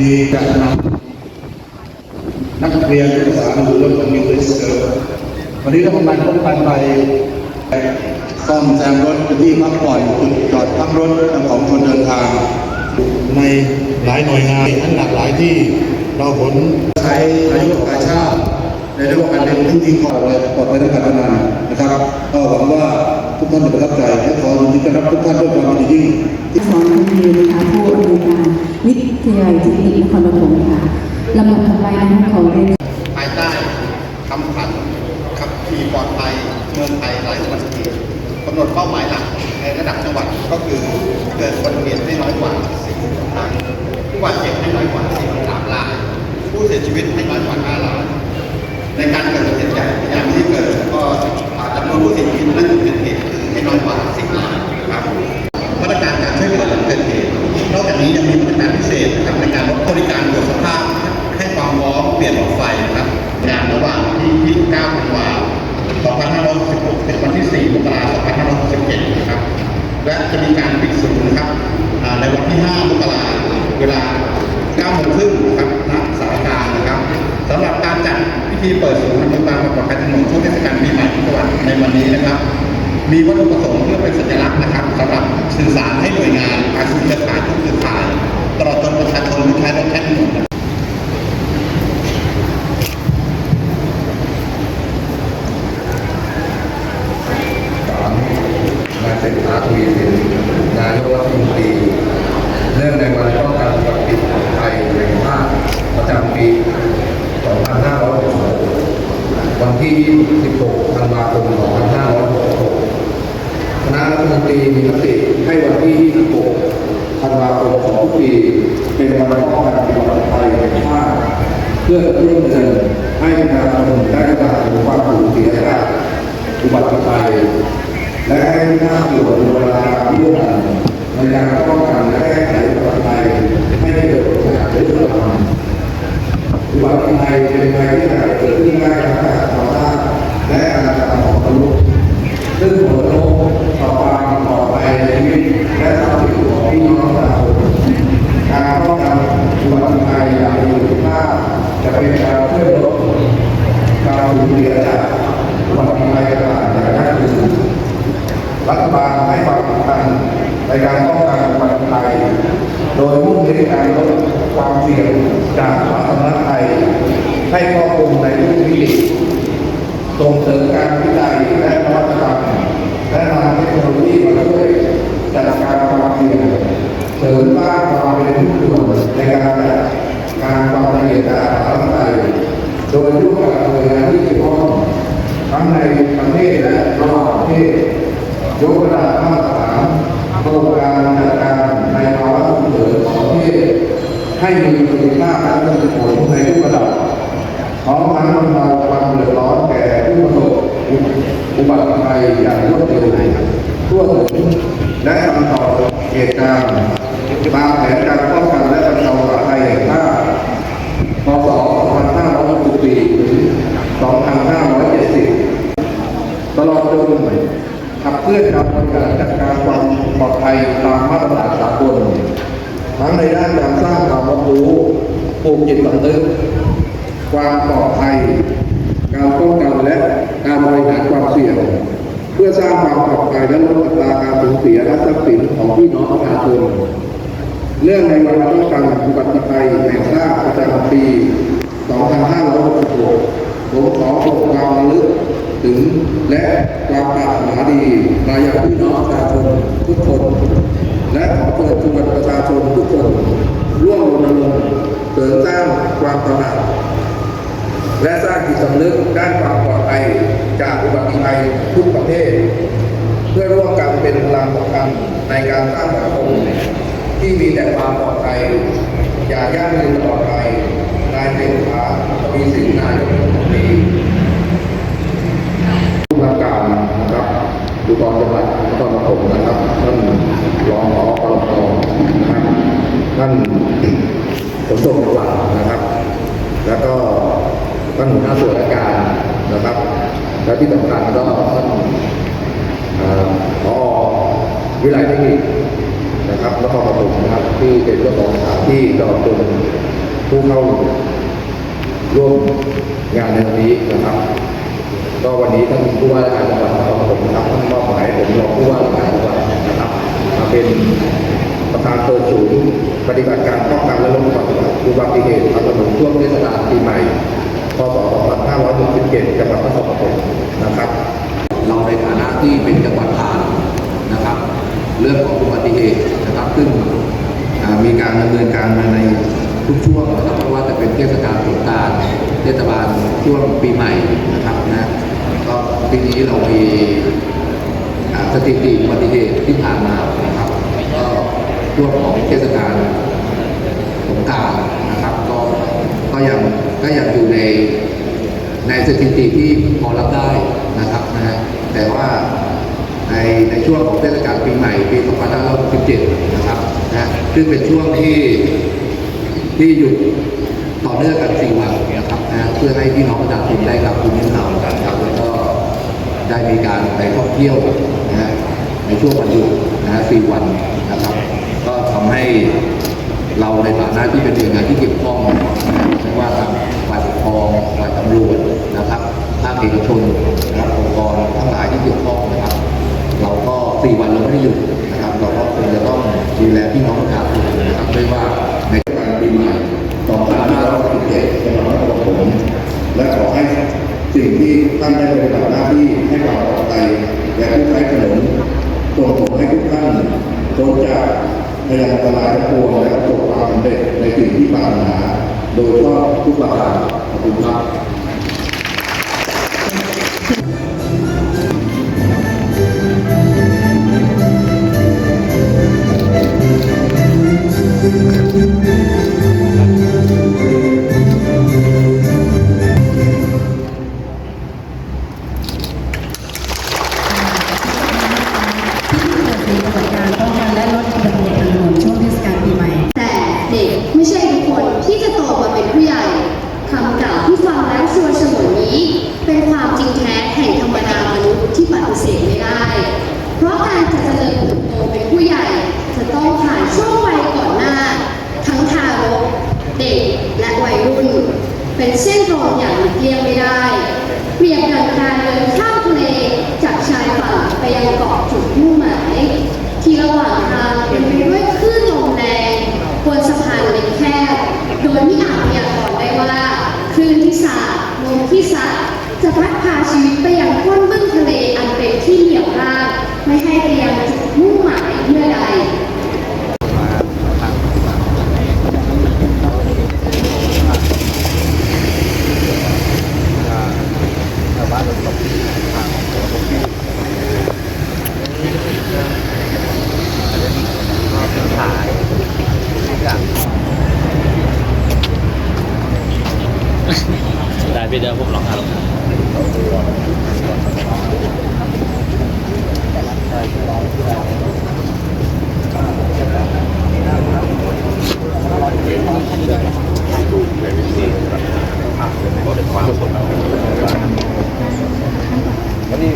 มีการนำนักเรียนภาษาอังกฤษร่วมกันมีตัวเสริมวันนี้เรากำลังต้องการไปซ่อมแซมรถที่พักปล่อยจุดจอดพักรถของคนเดินทาง ในหลายหน่วยงานทั้งหลากหลายที่เราผลใช้นายกกาชาติ ในเรื่องการเป็นพื้นที่ของเราปลอดภัยทางการพนันนะครับก็หวังว่าทุกท่านจะประทับใจและขอยินดีต้อนรับทุกท่านด้วยความยินดียิ่งสอนคุณครูนะคะผู้อำนวยการวิทยาลัยเทคนิคนครปฐมค่ะลำดับต่อไปนะคะขอเรียนภายใต้คำขวัญขับขี่ปลอดภัยเมืองไทยไร้อุบัติเหตุกำหนดเป้าหมายหลักในระดับจังหวัดก็คือเกิดอุบัติเหตุไม่น้อยกว่า4ครั้งผู้บาดเจ็บไม่น้อยกว่า43รายผู้เสียชีวิตไม่น้อยกว่า5ราย ในการเกิดเหตุใหญ่อย่างที่เกิดก็จำนวนผู้เสียชีวิตและอุบัติเหตุคือไม่น้อยกว่า10รายนะครับมาตรการการช่วยเหลือหลังเกิดเหตุนอกจากนี้ยังมีมาตรการพิเศษนะครับในการลดบริการตรวจสภาพให้ความพร้อมเปลี่ยนหลอดไฟนะครับงานระหว่างที่29ธันวาคม2566ถึงวันที่ 4 มกราคม 2567 นะครับ และจะมีการปิดศูนย์นะครับในวันที่ 5 มกราคมเวลา9โมงครึ่งนะครับณสารกลางนะครับสำหรับการจัด พิธีเปิดศูนย์อำนวยการความปลอดภัยถนนช่วงเทศกาลปีใหม่ที่จังหวัดในวันนี้นะครับ มีวัตถุประสงค์เพื่อเป็นสัญลักษณ์นะครับสำหรับสื่อสารให้หน่วยงานการสื่อสารทุกเครือข่ายตลอดจนประชาชนที่ใช้รถใช้ถนนสามนายเศรษฐาทวีสินนายกรัฐมนตรีเนื่องในวันป้องกันอุบัติเหตุไทยแห่งชาติประจำปี 2566วัน ที่ 26 ธันวาคม 2566คณะรัฐมนตรีมีมติให้วันที่ 26 ธันวาคมของทุกปีเป็นวันป้องกันอุบัติเหตุแห่งชาติเพื่อร่มเงินให้ประชาชนได้รับความสูญเสียจากอุบัติภัยและให้หน้าส่วนเวลาร่วมกันในการป้องกันและแก้ไขอุบัติภัยให้เกิดผลการเรื่อยๆอุบัติภัยเป็นภัยที่อาจเกิดขึ้นได้ทั้งจากธรรมชาติและการกระทำของมนุษย์ซึ่งผลกระทบต่อความปลอดภัยในชีวิตและทรัพย์สินของพี่น้องประชาชนการป้องกันอุบัติภัยอย่างมีประสิทธิภาพจะเป็นการช่วยลดการสูญเสียจาก อุบัติภัยต่างๆอย่างยั่งยืนรัฐบาลให้ ความสำคัญในการป้องกันอุบัติภัยโดยมุ่งเน้นการลดความเสี่ยงจากสาธารณภัยให้ครอบคลุมในทุกมิติส่งเสริมการวิจัยและนวัตกรรมและนำเทคโนโลยีมาช่วยจัดการความเสี่ยงเสริมสร้างความเป็นผู้ส่วนในการจัดการความละเอียดจากสาธารณภัยโดยร่วมกับหน่วยงานที่เกี่ยวข้องทั้งในประเทศและระหว่างประเทศ ยกระดับมาตรฐานโครงการจัดการในภาวะฉุกเฉินของประเทศให้มีประสิทธิภาพและประสิทธิผลในทุกระดับพร้อมทั้งบรรเทาความเดือดร้อนแก่ผู้ประสบอุบัติภัยอย่างรวดเร็วทั่วถึงและบรรเทาเหตุการณ์ตามแผนการป้องกันและบรรเทาสาธารณภัยแห่งชาติ พศ 2564ถึง 2570 ตลอดจน เพื่อนการบริหารจัดการความปลอดภัยตามมาตรฐานสากลทั้งในด้านการสร้างความรับรู้ปลูกจิตสำนึกความปลอดภัย การป้องกันและการบริหารความเสี่ยง เพื่อสร้างความปลอดภัยและลดอัตราการสูญเสียและทรัพย์สินของพี่น้องประชาชนเรื่องในวันป้องกันอุบัติภัยแห่งชาติประจำปี 2566ผมขอส่งความระลึก ถึงและความปรารถนาดีมายังพี่น้องประชาชนทุกคน และขอเชิญชวนประชาชนทุกคน ร่วมรณรงค์เสริมสร้างความตระหนักและสร้างจิตสำนึกด้านความปลอดภัยจากอุบัติภัยทุกประเภทเพื่อร่วมกันเป็นพลังสำคัญในการสร้างสังคมที่มีแต่ความปลอดภัยอย่างยั่งยืนตลอดไปนายเศรษฐาทวีสินนายกรัฐมนตรีผู้บังคับการนะครับ ดูกองจังหวัดนครปฐมนะครับท่านรองผอปลปนะครับท่านขนส่งจังหวัดนะครับ แล้วก็ท่านหัวหน้าส่วนราชการนะครับ และที่สำคัญก็ท่านเอ่อผอวิไลเทคนิคนะครับนครปฐมนะครับที่เป็นเจ้าของสถานที่ตลอดจนผู้เข้าร่วมงานในวันนี้นะครับ ก็วันนี้ท่านผู้ว่าราชการจังหวัดนครปฐมนะครับท่านมอบหมายผมรองผู้ว่าราชการจังหวัดนะครับมาเป็นประธานเปิดศูนย์ปฏิบัติการป้องกันและลดอุบัติเหตุอุบัติเหตุทางถนนช่วงเทศกาลปีใหม่พศ2567จังหวัดนครปฐมนะครับ เราในฐานะที่เป็นจังหวัดผ่านนะครับ เรื่องของอุบัติเหตุนะครับ ซึ่งมีการดำเนินการมาใน ทุกช่วงนะครับไม่ว่าจะเป็นเทศกาลสงกรานต์เทศบาลช่วงปีใหม่นะครับนะก็ปีนี้เรามีสถิติอุบัติเหตุที่ผ่านมานะครับก็ช่วงของเทศกาลสงกรานต์นะครับก็ก็ยังก็ยังอยู่ในในสถิติที่พอรับได้นะครับนะฮะแต่ว่าในในช่วงของเทศกาลปีใหม่ปี 2567 นะครับนะซึ่งเป็นช่วงที่ ที่หยุดต่อเนื่องกัน4วันนะครับนะเพื่อให้พี่น้องประชาชนได้กลับภูมิลำเนากันครับแล้วก็ได้มีการไปท่องเที่ยวนะฮะในช่วงวันหยุดนะฮะ4วันนะครับ ก็ทำให้เราในฐานะที่เป็นหน่วยงานที่เกี่ยวข้องไม่ว่าทางฝ่ายปกครองฝ่ายตำรวจนะครับภาคเอกชนนะครับองค์กรทั้งหลายที่เกี่ยวข้องนะครับ เราก็สี่วันเราไม่ได้หยุดนะครับ เราก็คงจะต้องดูแลพี่น้องประชาชนนะครับไม่ว่า ปีใหม่2567จังหวัดนครปฐมและขอให้สิ่งที่ท่านได้ปฏิบัติหน้าที่ให้ความปลอดภัยและผู้ใช้ถนนส่งผมให้ทุกท่านพ้นจากพยานอันตรายทั้งปวงและประสบความสำเร็จในสิ่งที่ปรารถนา โดยชอบทุกประการขอบคุณครับ ที่ซัดจะพัดพาชีวิตไปอย่างก้นเป็นที่เหนี่ยวราบไม่ให้ไปยังจุดมุ่งหมายเมื่อใด ได้พี่เดี๋ยวผมลองหาลองแล้วนี่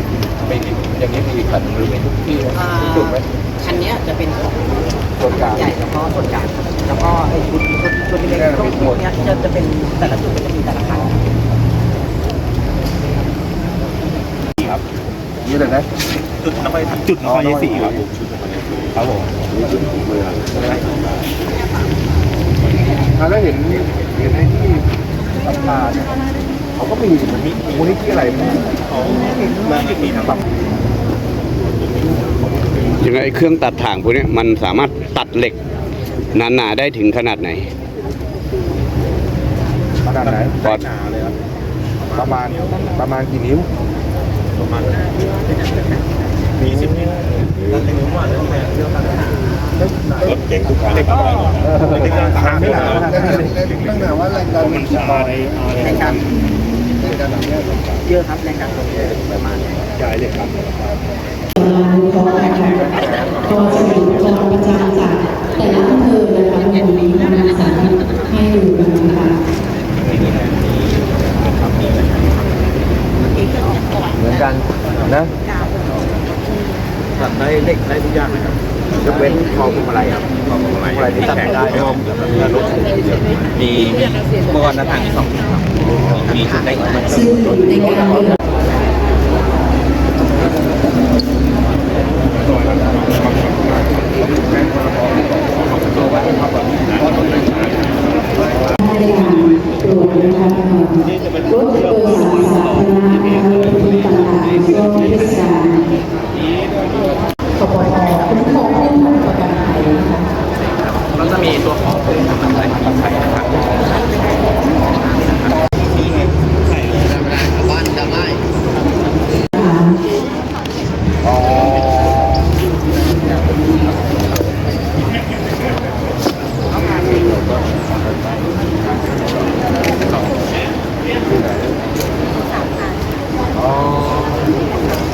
ไม่อย่างนี้มีขันหรือม่ทุกที่ถูกไหมคันเนี้ยจะเป็นของส่วนกลางใหญ่แล้วก็ส่วนกลางแล้วก็ไอ้ชุดชุดชุดที่เป็นตรงชุดเนี้ยจะจะเป็นแต่ละจุดก็จะมีแต่ละคัน นี่เลยนะจุดนครจุดนครชัยศรีครับครับผมอ่าแล้วเห็นเห็นไอ้ที่ตำราเนี่ยเขาก็มีมีมูลนิธิอะไรมั้ยมาที่นี่ครับอย่างไรเครื่องตัดถ่างพวกเนี้ยมันสามารถตัดเหล็กหนาๆได้ถึงขนาดไหนขนาดไหนพอหนาเลยครับประมาณประมาณกี่นิ้ว ประมาณมีสิบนิ้วนั่นเองว่าเรื่องแรงเรื่องการรถเก่งทุกคันเด็กก็ได้เด็กก็ตามไม่หนาตั้งแต่ว่าแรงดันมันจะอะไรแรงดันเยอะครับแรงดันลงประมาณใหญ่เลยครับมาดูพร้อมกันค่ะก็จะมีอุปกรณ์ประจำจากแต่ละอำเภอนะคะวันนี้นำสาธิตให้ดูกันนะคะ เหมือ นกันนะตัดได้เด็กได้ทุกอย่างนะครับยกเว้นคอพวงมาลัยครับคอพวงมาลัยที่ตัดได้รวมแล้วรถมีเมื่อวานนัดทางที่สองครับมีชุดได้มาซึ่งในการเลือกในการตรวจนะคะรถโดยสารสาธารณะนะคะรถบรรทุกต่างๆช่วงเทศกาลกปปคุ้มครองผู้ประกันภัยนะคะ เราจะมีตัวของเป็นกำลังใจของใช้นะครับ บ้านจะไม่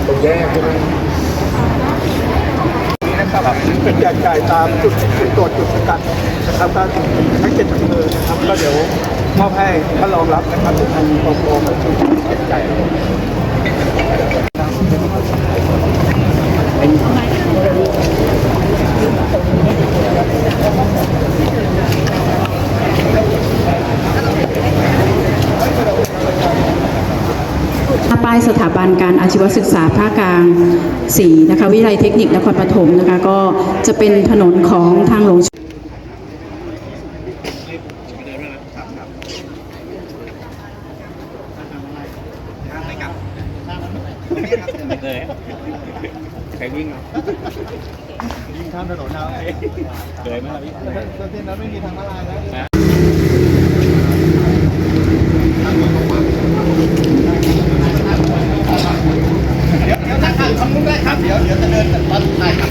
ตรงแยกใช่ไหมนี่นะครับเป็นแจกจ่ายตามจุดจุดตรวจจุดสกัดนะครับถ้าทั้งเจ็ดอำเภอนะครับก็เดี๋ยวมอบให้ท่านรองรับนะครับทางปปมาช่วยแจกจ่ายป้ายสถาบันการอาชีวศึกษาภาคกลาง4นะคะวิทยาลัยเทคนิคนครปฐมนะคะก็จะเป็นถนนของทางหลวงเลยใครวิ่งวิ่งข้ามถนนเอาเลยไหมล่ะพี่เส้นนั้นไม่มีทางมาลายแล้ว เดี๋ยวเดี๋ยวนั่งข้างทำนู้นได้ครับ เดี๋ยวเดี๋ยวจะเดินตอนถ่ายครับ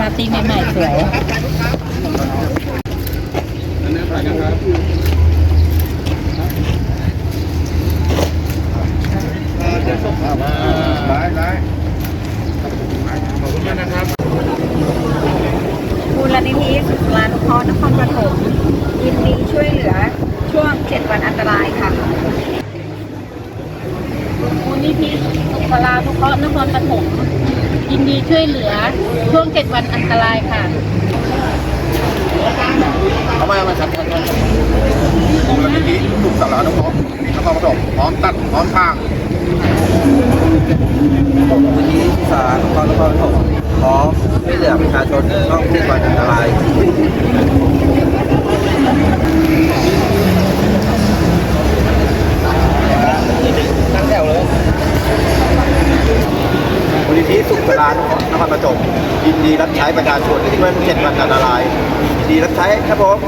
ราตรีใหม่ๆสวยมู มูลนิธิสุขลานุเคราะห์นครปฐมยินดีช่วยเหลือช่วง 7 วันอันตรายค่ะมูลนิธิสุขลานุเคราะห์นครปฐมยินดีช่วยเหลือช่วงเจ็ดวันอันตรายค่ะเอามามาครับมูลนิธิสุขสารนุเคราะห์นครปฐมพร้อมตัดพร้อมทางวันนี้สารกรนครปฐม พร้อมช่วยเหลือประชาชนต้องที่ก่อนอันตรายตั้งแถวเลยบริธีสุขลานนครปฐมยินดีรับใช้ประชาชนที่เมื่อเจ็ดวันอันตรายยินดีรับใช้ครับผม